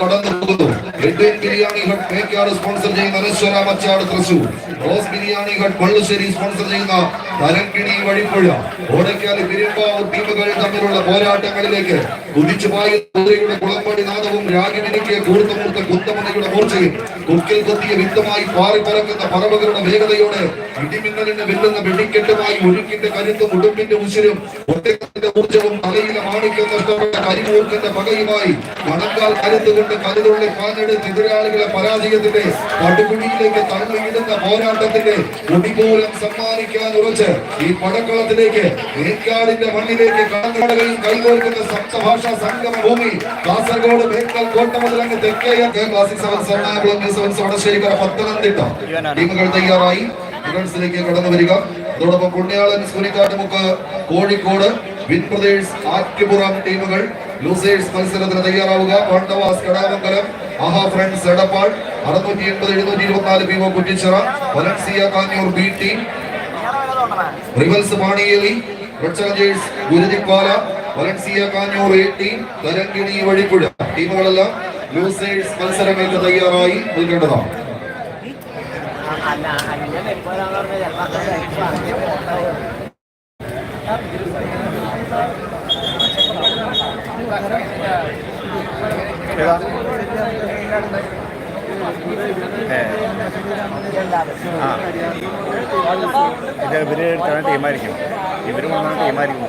കടന്നു പോകുന്നു Edwin biryani hut sponsor ചെയ്യുന്ന Anaswara Machad Thrissur. Rose Biryani hut Pallussery sponsor ചെയ്യുന്ന തരംകിടി വഴിപ്പുഴ. ഓടക്കാൽ തിരുമ്പാവൂർ ടീമുകൾ തമ്മിലുള്ള പോരാട്ടങ്ങളിലേക്ക് കുതിച്ചു പായുന്ന കുളമ്പടി നാദവും രാഗിനിക്ക് കൂർത്തമൂർത്ത കുന്തമണിയുടെ മൂർച്ചയും കുക്കിൽ കൊത്തിയ വിത്തമായി പാറി പറക്കുന്ന പറവകളുടെ വേഗതയോടെ ഇടിമിന്നലിന് വെല്ലുന്ന വെടിക്കെട്ടുമായി ഒഴുക്കിന്റെ കരുത്തും ഉടുമ്പിന്റെ ഉശിരും ഒറ്റക്കത്തിന്റെ ഊർജവും തലയിലെ മാണിക്യം നഷ്ടപ്പെട്ട കരിമൂർക്കന്റെ പകയുമായി മണക്കാൽ കരുത്തുകൊണ്ട് കരുതുള്ളി പാഞ്ഞെടുത്ത് എതിരാളികളെ പരാജയത്തിന്റെ പടുകുടിയിലേക്ക് തള്ളിയിടുന്ന പോരാട്ടത്തിന്റെ കൊടിമൂലം സമ്മാനിക്കാൻ ഉറച്ച് ഈ പടക്കളത്തിലേക്ക് മേക്കാടിന്റെ മണ്ണിലേക്ക് കടന്നുകടകയും കൈകോർക്കുന്ന സപ്തഭാഷാ സംഗമ ഭൂമി കാസർഗോഡ് ബേക്കൽ കോട്ട മുതൽ അങ്ങ് തെക്കേ classic sevens Ernakulam seven sevens Vadasserikkara Pathanamthitta ടീമുകൾ തയ്യാറായി. ഇവൻസിലേക്ക് കടന്നു വരിക. അതോടൊപ്പം പുണ്യാളൻ സൂര്യക്കാട്ടുമുക്ക് കോഴിക്കോട് വിൻപ്രദേശ് ആറ്റുപുറം ടീമുകൾ ലൂസേഴ്സ് മത്സരത്തിന് തയ്യാറാവുക. പാണ്ഡവാസ് കടാമംഗലം മഹാ ഫ്രണ്ട്സ് എടപ്പാൾ അറുന്നൂറ്റി എൺപത് എഴുന്നൂറ്റി ഇരുപത്തിനാല് O Kuttichira Valencia Kanjoor B team rivals Paniyeli Guruthippala Valencia Kanjoor A team Tharangini വഴിപ്പുഴ ടീമുകളെല്ലാം ലൂസേഴ്സ് മത്സരങ്ങൾക്ക് തയ്യാറായി നിൽക്കേണ്ടതാണ് ഇവർ ടീമായിരിക്കും. ഇവർ കൊണ്ടുവന്ന ടീമായിരിക്കും.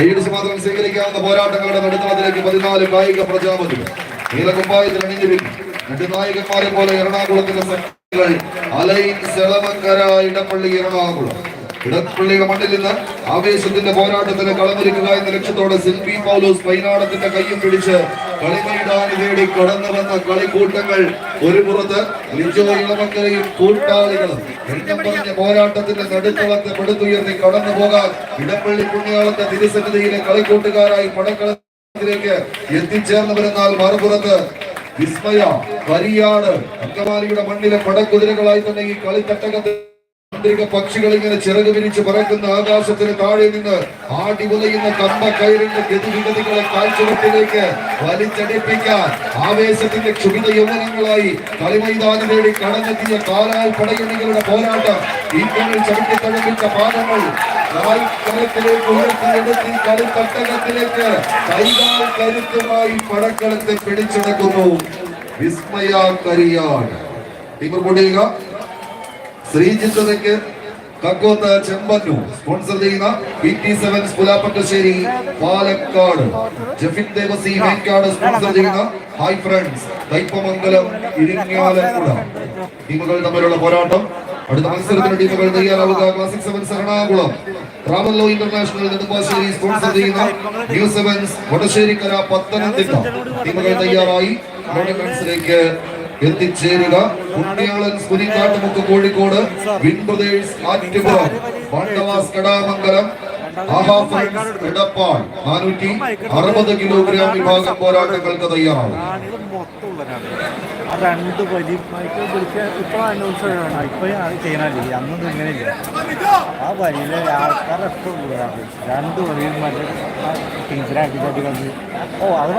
ഏഴ് മാത്രം സ്വീകരിക്കാവുന്ന പോരാട്ടങ്ങളുടെ നടുത്തളത്തിലേക്ക് പതിനാല് കായിക പ്രജാപതി നീലകുമ്പായത്തിൽ അണിഞ്ഞിരിക്കും രണ്ട് നായികന്മാരെ പോലെ എറണാകുളത്തിന്റെ അലൈൻ സെളമക്കര ഇടപ്പള്ളി എറണാകുളം. ഇടപ്പള്ളിയുടെ മണ്ണിൽ നിന്ന് ആവേശത്തിന്റെ പോരാട്ടത്തിന് കളമൊരുക്കുക എന്ന ലക്ഷ്യത്തോടെ സിൽവി പൗലോസ് പൈനാടത്തിന്റെ കയ്യും പിടിച്ച് കളിമൈതാനി തേടി കടന്നു വന്ന കളിക്കൂട്ടങ്ങൾ ഒരു പുറത്ത് ലിജോ ഇളമക്കരയും കൂട്ടാളികളും പറഞ്ഞ പോരാട്ടത്തിന്റെ നടുത്തളത്തെ പെടുത്തുയർത്തി കടന്നു പോകാൻ ഇടപ്പള്ളി പുണ്യാളത്തെ തിരുസന്നിധിയിലെ കളിക്കൂട്ടുകാരായി പടക്കളത്തിലേക്ക് എത്തിച്ചേർന്നവരെന്നാൽ മറുപുറത്ത് വിസ്മയ വരിയാണ് അങ്കമാലിയുടെ മണ്ണിലെ പടക്കുതിരകളായി തന്നെ ഈ കളിത്തട്ടകത്തിൽ ആന്തരിക പക്ഷികൾ ഇങ്ങനെ ചിറക് വിരിച്ച് പറക്കുന്ന ആകാശത്തിന് താഴെ നിന്ന് ആടി ഉലയുന്ന കമ്പ കയറിന്റെ ഗതിവിഗതികളെ കാഴ്ചവെട്ടിലേക്ക് വലിച്ചടിപ്പിക്കാൻ ആവേശത്തിന്റെ ക്ഷുഭിത യൗവനങ്ങളായി കളിമൈതാനം തേടി കടന്നെത്തിയ കാലാൽ പടയണികളുടെ പോരാട്ടം ഈക്കങ്ങൾ ചവിട്ടി തഴപ്പിച്ച പാദങ്ങൾ കാൽക്കരത്തിലേക്ക് ഉയർത്തിയെടുത്ത് ഈ കളിത്തട്ടകത്തിലേക്ക് കൈകാൽ കരുത്തുമായി പടക്കളത്തെ പിടിച്ചെടുക്കുന്നു. വിസ്മയാ കരിയാണ് ടീമർ പൊടിയുക ശ്രീജിത്തതയ്ക്ക് കക്കോത്ത് ചെമ്പന്നു സ്പോൺസർ ചെയ്യുന്ന പി ടി സെവൻ പുലാപ്പക്കശ്ശേരി പാലക്കാട്. ജഫിൻ ദേവസി മേക്കാട് സ്പോൺസർ ചെയ്യുന്ന ഹൈ ഫ്രണ്ട്സ് കൈപ്പമംഗലം ഇരിങ്ങാലക്കുട. ടീമുകൾ തമ്മിലുള്ള പോരാട്ടം. അടുത്ത മത്സരത്തിന് ടീമുകൾ തയ്യാറാവുക. Classic sevens Ernakulam. Travello international Nedumbassery sponsor ചെയ്യുന്ന ന്യൂ സെവൻസ് വടശ്ശേരിക്കര പത്തനംതിട്ട. ടീമുകൾ തയ്യാറായി. ടൂർണമെന്റ്സിലേക്ക് എത്തിച്ചേരുക. പുണ്യാളൻ കുരിക്കാട്ടുമുക്ക് കോഴിക്കോട് വിൻ ആറ്റുപുറം പാണ്ഡവാസ് കടാമംഗലം അറുപത് കിലോഗ്രാം വിഭാഗം പോരാട്ടങ്ങൾക്ക് ആ രണ്ട് ആ കൂടുതലാണ് രണ്ട് ഓ അത്